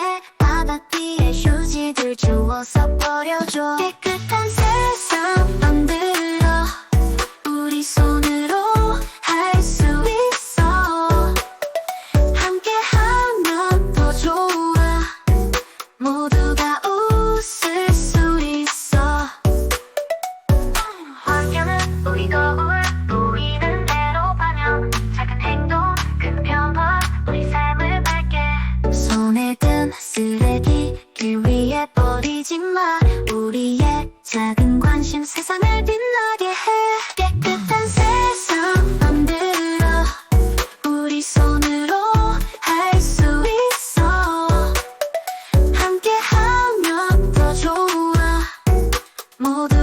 해 바다띠에 휴지들 주워서 버려줘. 깨끗한 세상 만들어. 우리 손으로 할 수 있어. 함께하면 더 좋아. 모두가 웃을 수 있어. 환경은 우리 거울 쓰레기 길 위에 버리지 마. 우리의 작은 관심 세상을 빛나게 해. 깨끗한 세상 만들어. 우리 손으로 할 수 있어. 함께하면 더 좋아. 모두